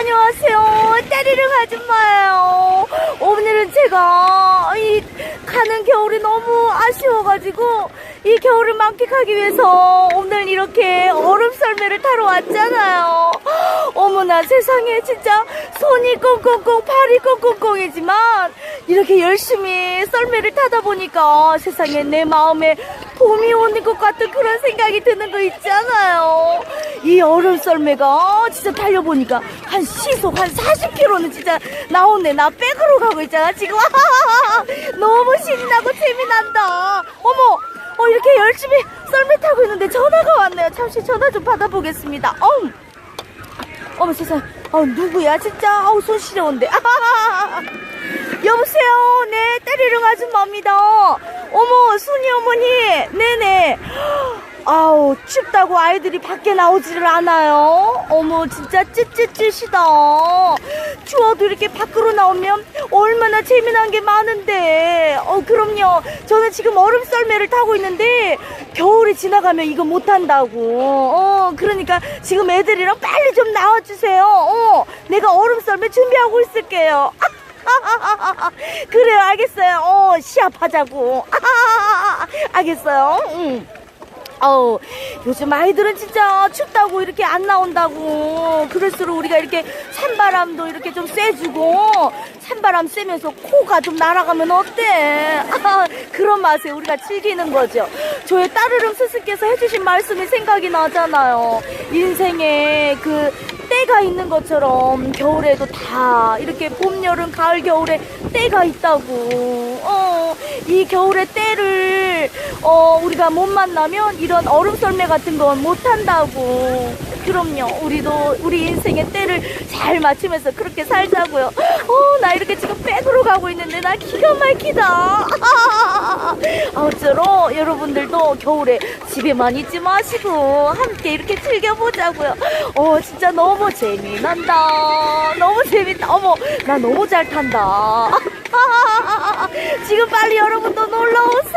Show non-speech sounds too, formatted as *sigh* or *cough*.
안녕하세요. 때리는 아줌마예요. 오늘은 제가 이 가는 겨울이 너무 아쉬워가지고 이 겨울을 만끽하기 위해서 오늘 이렇게 얼음 썰매를 타러 왔잖아요. 어머나 세상에 진짜 손이 꽁꽁꽁 발이 꽁꽁꽁이지만 이렇게 열심히 썰매를 타다 보니까 세상에 내 마음에 봄이 오는 것 같은 그런 생각이 드는 거 있잖아요. 이 얼음 썰매가 진짜 달려보니까 한 시속 한 40km는 진짜 나오네. 나 백으로 가고 있잖아. 지금 *laughs* 너무 신이 나고 재미난다. 어머, 어, 이렇게 열심히 썰매 타고 있는데 전화가 왔네요. 잠시 전화 좀 받아보겠습니다. 어우. 어머 세상, 어 누구야 진짜, 아우 손 시려운데. *laughs* 여보세요, 네 때리릉 아줌마입니다. 어머 순이 어머니, 네네. 아우 춥다고 아이들이 밖에 나오지를 않아요. 어머 진짜 찌찌찌시다. 추워도 이렇게 밖으로 나오면 얼마나 재미난 게 많은데. 어 그럼요. 저는 지금 얼음 썰매를 타고 있는데 겨울이 지나가면 이거 못 탄다고. 어 그러니까 지금 애들이랑 빨리 좀 나와주세요. 어 내가 얼음 썰매 준비하고 있을게요. *laughs* 그래요 알겠어요. 어 시합하자고. *laughs* 알겠어요. 응. 어우, 요즘 아이들은 진짜 춥다고 이렇게 안 나온다고. 그럴수록 우리가 이렇게 찬바람도 이렇게 좀 쐬주고, 찬바람 쐬면서 코가 좀 날아가면 어때? 아, *laughs* 그런 맛에 우리가 즐기는 거죠. 저의 따르릉 스승께서 해주신 말씀이 생각이 나잖아요. 인생에 그 때가 있는 것처럼 겨울에도 다 이렇게 봄, 여름, 가을, 겨울에 때가 있다고. 어, 이 겨울의 때를 어, 우리가 못 만나면 이런 얼음 썰매 같은 건 못 한다고. 그럼요. 우리도 우리 인생의 때를 잘 맞추면서 그렇게 살자고요. 어, 나 이렇게 지금 가고 있는데 나 기가 막히다. *laughs* 아무쪼록 여러분들도 겨울에 집에만 있지 마시고 함께 이렇게 즐겨보자고요. 어, 진짜 너무 재미난다. 너무 재밌다. 어머, 나 너무 잘 탄다. *laughs* 지금 빨리 여러분도 놀러 오세요.